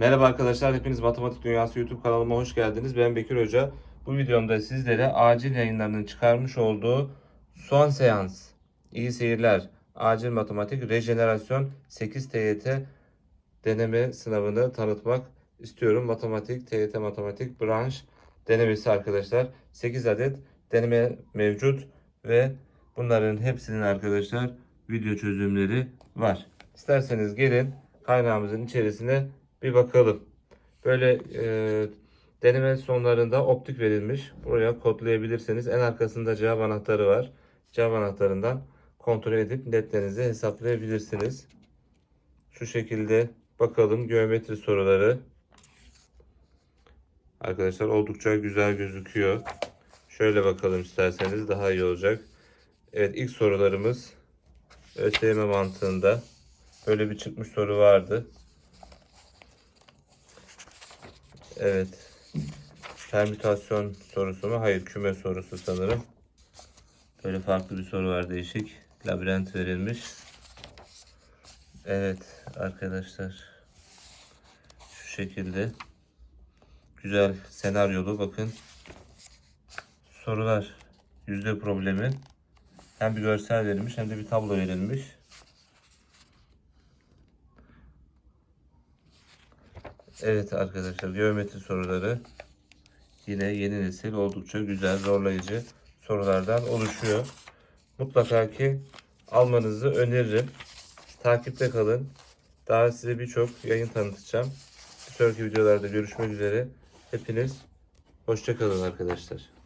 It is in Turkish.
Merhaba arkadaşlar, hepiniz Matematik Dünyası YouTube kanalıma hoş geldiniz. Ben Bekir Hoca. Bu videomda sizlere acil yayınlarının çıkarmış olduğu son seans, iyi seyirler, acil matematik, rejenerasyon 8 TYT deneme sınavını tanıtmak istiyorum. Matematik, TYT matematik branş denemesi arkadaşlar. 8 adet deneme mevcut ve bunların hepsinin arkadaşlar video çözümleri var. İsterseniz gelin kaynağımızın içerisine bir bakalım. Böyle e, deneme sonlarında optik verilmiş. Buraya kodlayabilirsiniz. En arkasında cevap anahtarı var. Cevap anahtarından kontrol edip netlerinizi hesaplayabilirsiniz. Şu şekilde bakalım geometri soruları. Arkadaşlar oldukça güzel gözüküyor. Şöyle bakalım isterseniz daha iyi olacak. Evet ilk sorularımız ÖSYM mantığında. Böyle bir çıkmış soru vardı. Evet. Permütasyon sorusu mu? Hayır küme sorusu sanırım. Böyle farklı bir soru var değişik. Labirent verilmiş. Evet arkadaşlar. Şu şekilde. Güzel senaryolu bakın. Sorular. Yüzde problemi. Hem bir görsel verilmiş hem de bir tablo verilmiş. Evet arkadaşlar geometri soruları yine yeni nesil oldukça güzel zorlayıcı sorulardan oluşuyor. Mutlaka ki almanızı öneririm. Takipte kalın. Daha size birçok yayın tanıtacağım. Bir sonraki videolarda görüşmek üzere. Hepiniz hoşça kalın arkadaşlar.